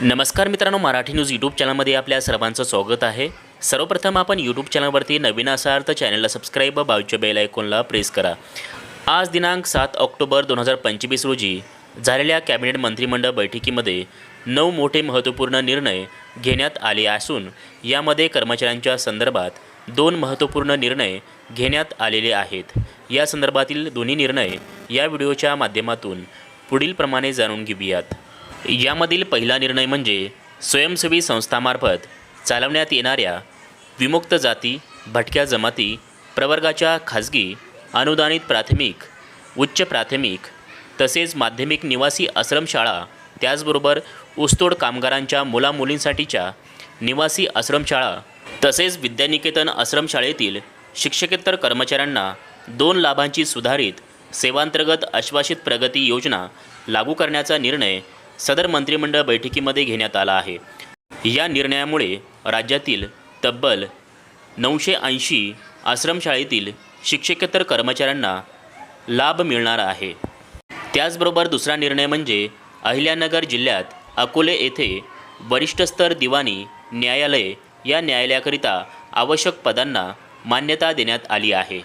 नमस्कार मित्रांनो Marathi news YouTube चॅनलमध्ये आपल्या सर्वांचं स्वागत आहे. सर्वप्रथम आपण यूट्यूब चॅनलवरती नवीन असाल तर चॅनलला सबस्क्राईब बाजूच्या बेल आयकॉनला प्रेस करा. आज दिनांक सात ऑक्टोबर दोन हजार पंचवीस रोजी झालेल्या कॅबिनेट मंत्रिमंडळ बैठकीमध्ये नऊ मोठे महत्त्वपूर्ण निर्णय घेण्यात आले असून यामध्ये कर्मचाऱ्यांच्या संदर्भात दोन महत्त्वपूर्ण निर्णय घेण्यात आलेले आहेत. या संदर्भातील दोन्ही निर्णय या व्हिडिओच्या माध्यमातून पुढीलप्रमाणे जाणून घेऊयात. यामधील पहिला निर्णय म्हणजे स्वयंसेवी संस्थामार्फत चालवण्यात येणाऱ्या विमुक्त जाती भटक्या जमाती प्रवर्गाच्या खाजगी अनुदानित प्राथमिक उच्च प्राथमिक तसेच माध्यमिक निवासी आश्रमशाळा त्याचबरोबर ऊसतोड कामगारांच्या मुलामुलींसाठीच्या निवासी आश्रमशाळा तसेच विद्यानिकेतन आश्रमशाळेतील शिक्षकेतर कर्मचाऱ्यांना दोन लाभांची सुधारित सेवांतर्गत आश्वासित प्रगती योजना लागू करण्याचा निर्णय सदर मंत्रिमंडळ बैठकीमध्ये घेण्यात आला आहे. या निर्णयामुळे राज्यातील तब्बल नऊशे ऐंशी आश्रमशाळेतील शिक्षकेतर कर्मचाऱ्यांना लाभ मिळणार आहे. त्याचबरोबर दुसरा निर्णय म्हणजे अहिल्यानगर जिल्ह्यात अकोले येथे वरिष्ठस्तर दिवाणी न्यायालय या न्यायालयाकरिता आवश्यक पदांना मान्यता देण्यात आली आहे.